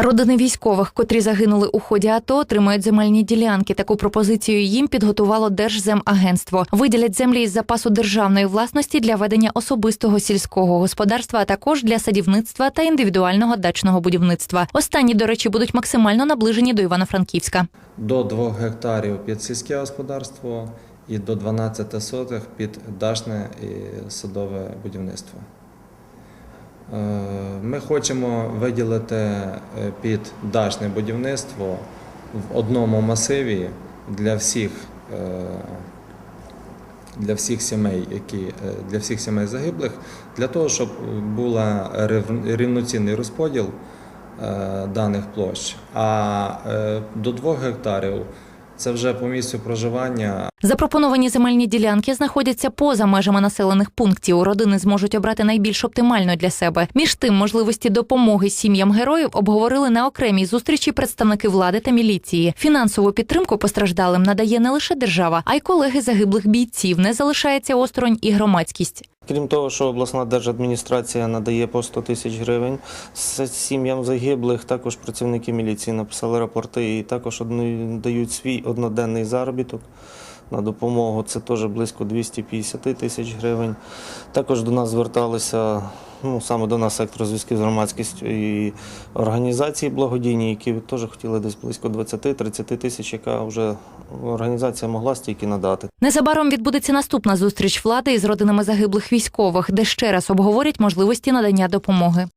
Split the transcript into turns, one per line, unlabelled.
Родини військових, котрі загинули у ході АТО, отримують земельні ділянки. Таку пропозицію їм підготувало Держземагентство. Виділять землі із запасу державної власності для ведення особистого сільського господарства, а також для садівництва та індивідуального дачного будівництва. Останні, до речі, будуть максимально наближені до Івано-Франківська.
до 2 гектарів під сільське господарство і до 12 сотих під дачне і садове будівництво. Е, Ми хочемо виділити е, під дачне будівництво в одному масиві для всіх, е, для всіх сімей, які для всіх сімей загиблих, для того, щоб був рівноцінний розподіл даних площ. А до 2 гектарів це вже по місцю проживання
Запропоновані земельні ділянки знаходяться поза межами населених пунктів. Родини зможуть обрати найбільш оптимально для себе. Між тим, можливості допомоги сім'ям героїв обговорили на окремій зустрічі представники влади та міліції. Фінансову підтримку постраждалим надає не лише держава, а й колеги загиблих бійців. Не залишається осторонь і громадськість.
Крім того, що обласна держадміністрація надає по 100 тисяч гривень сім'ям загиблих, також працівники міліції написали рапорти і також дають свій одноденний заробіток на допомогу. Це теж близько 250 тисяч гривень. Також до нас зверталися, ну саме до нас сектор зв'язків з громадськістю і організації благодійні, які теж хотіли десь близько 20-30 тисяч, яка вже організація могла стільки надати.
Незабаром відбудеться наступна зустріч влади із родинами загиблих військових, де ще раз обговорять можливості надання допомоги.